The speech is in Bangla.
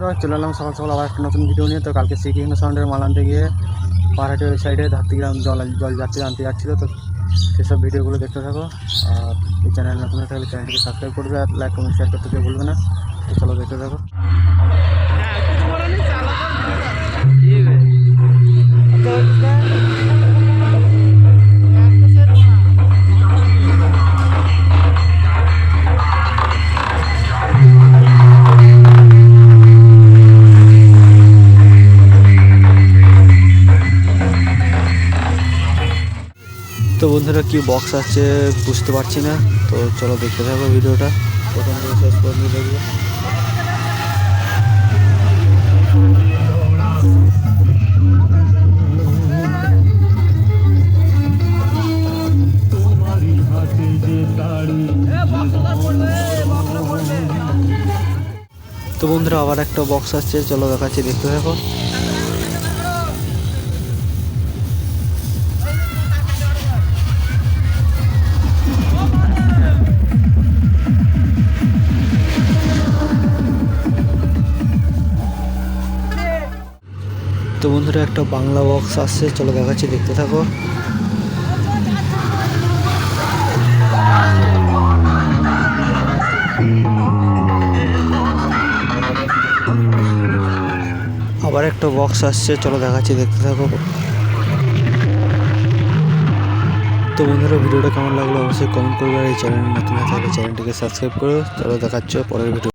বন্ধুরা, চলে এলাম সকাল সকাল আবার একটা নতুন ভিডিও নিয়ে। তো কালকে শ্রীকৃষ্ণ সাউন্ডের মাল আনতে গিয়ে পাহাড়ের ওই সাইডে ধাত্রীগ্রাম জল জল যাত্রী আনতে যাচ্ছিল। তো সেসব ভিডিওগুলো দেখতে থাকো। আর এই চ্যানেল নতুন থাকলে চ্যানেলটিকে সাবস্ক্রাইব করবে আর লাইক কমেন্ট শেয়ার করতে ভুলবে না। তো চলো দেখতে থাকো। তো বন্ধুরা কি বক্স আছে বুঝতে পারছি না। তো চলো দেখতে থাকো ভিডিওটা। প্রথম শেষ দেখবে। তো বন্ধুরা আবার একটা বক্স আসছে চলো দেখাচ্ছি, দেখতে থাকো। তো বন্ধুরা, একটা বাংলা বক্স আসছে। চলো দেখাচ্ছি, দেখতে থাকো। আবার একটা বক্স আসছে। চলো দেখাচ্ছি, দেখতে থাকো। তো বন্ধুরা, ভিডিওটা কেমন লাগল অবশ্যই কমেন্ট করবে। আর এই চ্যানেল নতুন চ্যানেলটিকে সাবস্ক্রাইব করো। চলো দেখাচ্ছ পরের ভিডিও